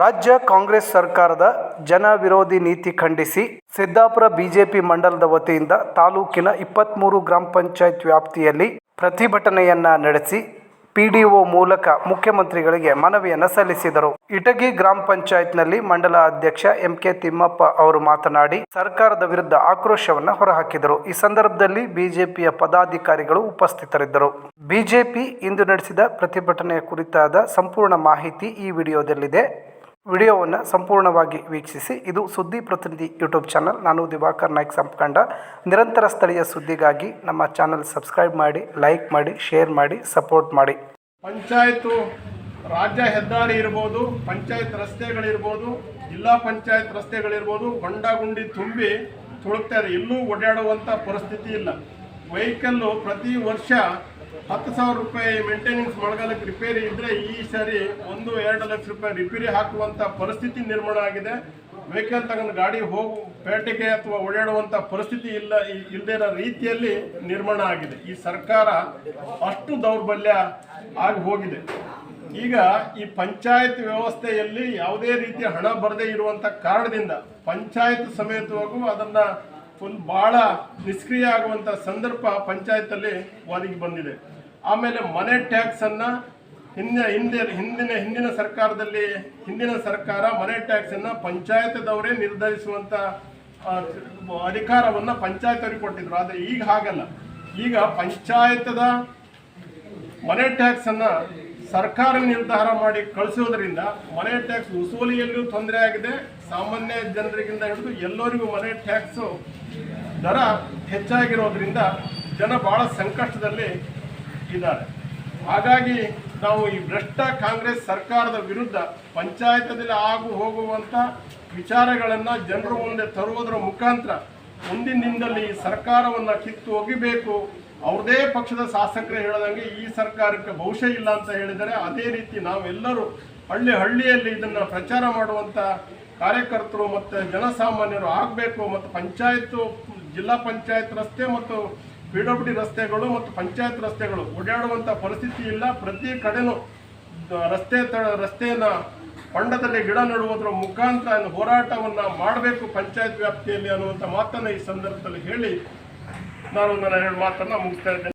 ರಾಜ್ಯ ಕಾಂಗ್ರೆಸ್ ಸರ್ಕಾರದ ಜನ ವಿರೋಧಿ ನೀತಿ ಖಂಡಿಸಿ ಸಿದ್ದಾಪುರ ಬಿಜೆಪಿ ಮಂಡಲದ ವತಿಯಿಂದ ತಾಲೂಕಿನ ಇಪ್ಪತ್ತ್ಮೂರು ಗ್ರಾಮ ಪಂಚಾಯತ್ ವ್ಯಾಪ್ತಿಯಲ್ಲಿ ಪ್ರತಿಭಟನೆಯನ್ನ ನಡೆಸಿ ಪಿಡಿಒ ಮೂಲಕ ಮುಖ್ಯಮಂತ್ರಿಗಳಿಗೆ ಮನವಿಯನ್ನು ಸಲ್ಲಿಸಿದರು. ಇಟಗಿ ಗ್ರಾಮ ಪಂಚಾಯತ್ನಲ್ಲಿ ಮಂಡಲ ಅಧ್ಯಕ್ಷ ಎಂ ಕೆ ತಿಮ್ಮಪ್ಪ ಅವರು ಮಾತನಾಡಿ, ಸರ್ಕಾರದ ವಿರುದ್ಧ ಆಕ್ರೋಶವನ್ನು ಹೊರಹಾಕಿದರು. ಈ ಸಂದರ್ಭದಲ್ಲಿ ಬಿಜೆಪಿಯ ಪದಾಧಿಕಾರಿಗಳು ಉಪಸ್ಥಿತರಿದ್ದರು. ಬಿಜೆಪಿ ಇಂದು ನಡೆಸಿದ ಪ್ರತಿಭಟನೆಯ ಕುರಿತಾದ ಸಂಪೂರ್ಣ ಮಾಹಿತಿ ಈ ವಿಡಿಯೋದಲ್ಲಿದೆ. ವಿಡಿಯೋವನ್ನು ಸಂಪೂರ್ಣವಾಗಿ ವೀಕ್ಷಿಸಿ. ಇದು ಸುದ್ದಿ ಪ್ರತಿನಿಧಿ ಯೂಟ್ಯೂಬ್ ಚಾನಲ್. ನಾನು ದಿವಾಕರ್ ನಾಯ್ಕ್ ಸಂಪಕಂಡ. ನಿರಂತರ ಸ್ಥಳೀಯ ಸುದ್ದಿಗಾಗಿ ನಮ್ಮ ಚಾನಲ್ ಸಬ್ಸ್ಕ್ರೈಬ್ ಮಾಡಿ, ಲೈಕ್ ಮಾಡಿ, ಶೇರ್ ಮಾಡಿ, ಸಪೋರ್ಟ್ ಮಾಡಿ. ಪಂಚಾಯತು ರಾಜ್ಯ ಹೆದ್ದಾರಿ ಇರ್ಬೋದು, ಪಂಚಾಯತ್ ರಸ್ತೆಗಳಿರ್ಬೋದು, ಜಿಲ್ಲಾ ಪಂಚಾಯತ್ ರಸ್ತೆಗಳಿರ್ಬೋದು ಹೊಂಡ ಗುಂಡಿ ತುಂಬಿ ತುಳುಕ್ತಾರೆ. ಎಲ್ಲೂ ಓಡಾಡುವಂಥ ಪರಿಸ್ಥಿತಿ ಇಲ್ಲ. ವೆಹಿಕಲ್ಲು ಪ್ರತಿ ವರ್ಷ ಹತ್ತು ಸಾವಿರ ರೂಪಾಯಿ ಮೇಂಟೆನೆನ್ಸ್ ಮಳೆಗಾಲಕ್ಕೆ ರಿಪೇರಿ ಇದ್ದರೆ ಈ ಸಾರಿ ಒಂದು ಎರಡು ಲಕ್ಷ ರೂಪಾಯಿ ರಿಪೇರಿ ಹಾಕುವಂಥ ಪರಿಸ್ಥಿತಿ ನಿರ್ಮಾಣ ಆಗಿದೆ. ವೆಹಿಕಲ್ ತಗೊಂಡು ಗಾಡಿ ಹೋಗು, ಪೇಟೆಗೆ ಅಥವಾ ಓಡಾಡುವಂಥ ಪರಿಸ್ಥಿತಿ ಇಲ್ಲ, ಇಲ್ಲದೇ ಇರೋ ರೀತಿಯಲ್ಲಿ ನಿರ್ಮಾಣ ಆಗಿದೆ. ಈ ಸರ್ಕಾರ ಅಷ್ಟು ದೌರ್ಬಲ್ಯ ಆಗಿ ಹೋಗಿದೆ. ಈಗ ಈ ಪಂಚಾಯತ್ ವ್ಯವಸ್ಥೆಯಲ್ಲಿ ಯಾವುದೇ ರೀತಿಯ ಹಣ ಬರದೇ ಇರುವಂತ ಕಾರಣದಿಂದ ಪಂಚಾಯತ್ ಸಮೇತವಾಗೂ ಅದನ್ನ ಫುಲ್ ಬಹಳ ನಿಷ್ಕ್ರಿಯ ಆಗುವಂತ ಸಂದರ್ಭ ಪಂಚಾಯತ್ ಅಲ್ಲಿ ಒದಗಿ ಬಂದಿದೆ. ಆಮೇಲೆ ಮನೆ ಟ್ಯಾಕ್ಸ್ ಅನ್ನ ಹಿಂದೆ ಹಿಂದೆ ಹಿಂದಿನ ಹಿಂದಿನ ಸರ್ಕಾರದಲ್ಲಿ ಹಿಂದಿನ ಸರ್ಕಾರ ಮನೆ ಟ್ಯಾಕ್ಸ್ ಅನ್ನ ಪಂಚಾಯತ್ದವರೇ ನಿರ್ಧರಿಸುವಂತ ಆ, ಅಧಿಕಾರವನ್ನ ಪಂಚಾಯತ್ ಅವರಿಗೆ ಕೊಟ್ಟಿದ್ರು. ಆದ್ರೆ ಈಗ ಹಾಗಲ್ಲ. ಈಗ ಪಂಚಾಯತದ ಮನೆ ಟ್ಯಾಕ್ಸ್ ಅನ್ನ ಸರ್ಕಾರ ನಿರ್ಧಾರ ಮಾಡಿ ಕಳಿಸೋದ್ರಿಂದ ಮನೆ ಟ್ಯಾಕ್ಸ್ ವಸೂಲಿಯಲ್ಲೂ ತೊಂದರೆ ಆಗಿದೆ. ಸಾಮಾನ್ಯ ಜನರಿಗಿಂತ ಹಿಡಿದು ಎಲ್ಲರಿಗೂ ಮನೆ ಟ್ಯಾಕ್ಸ್ ದರ ಹೆಚ್ಚಾಗಿರೋದ್ರಿಂದ ಜನ ಬಹಳ ಸಂಕಷ್ಟದಲ್ಲಿ ಇದ್ದಾರೆ. ಹಾಗಾಗಿ ನಾವು ಈ ಭ್ರಷ್ಟ ಕಾಂಗ್ರೆಸ್ ಸರ್ಕಾರದ ವಿರುದ್ಧ ಪಂಚಾಯತದಲ್ಲಿ ಆಗು ಹೋಗುವಂತ ವಿಚಾರಗಳನ್ನು ಜನರ ಮುಂದೆ ತರುವುದರ ಮುಖಾಂತರ ಮುಂದಿನ ಈ ಸರ್ಕಾರವನ್ನು ಕಿತ್ತು ಒಗಿಬೇಕು. ಅವ್ರದೇ ಪಕ್ಷದ ಶಾಸಕರು ಹೇಳದಂಗೆ ಈ ಸರ್ಕಾರಕ್ಕೆ ಬಹುಶಃ ಇಲ್ಲ ಅಂತ ಹೇಳಿದರೆ ಅದೇ ರೀತಿ ನಾವೆಲ್ಲರೂ ಹಳ್ಳಿ ಹಳ್ಳಿಯಲ್ಲಿ ಇದನ್ನು ಪ್ರಚಾರ ಮಾಡುವಂತ ಕಾರ್ಯಕರ್ತರು ಮತ್ತು ಜನಸಾಮಾನ್ಯರು ಆಗಬೇಕು ಮತ್ತು ಪಂಚಾಯತ್ ಜಿಲ್ಲಾ ಪಂಚಾಯತ್, ರಸ್ತೆ ಮತ್ತು ಪಿ ಡಬ್ಲ್ಯೂ ರಸ್ತೆಗಳು ಮತ್ತು ಪಂಚಾಯತ್ ರಸ್ತೆಗಳು ಓಡಾಡುವಂಥ ಪರಿಸ್ಥಿತಿ ಇಲ್ಲ. ಪ್ರತಿ ಕಡೆನೂ ರಸ್ತೆ ತ ರಸ್ತೆಯನ್ನ ಹೊಂಡದಲ್ಲಿ ಗಿಡ ನೆಡುವುದರ ಮುಖಾಂತರ ಹೋರಾಟವನ್ನು ಹೋರಾಟವನ್ನ ಮಾಡಬೇಕು ಪಂಚಾಯತ್ ವ್ಯಾಪ್ತಿಯಲ್ಲಿ ಅನ್ನುವಂಥ ಮಾತನ್ನ ಈ ಸಂದರ್ಭದಲ್ಲಿ ಹೇಳಿ ನಾನು ನನ್ನ ಎರಡು ಮಾತನ್ನ ಮುಗಿಸ್ತಾ ಇದ್ದೇನೆ.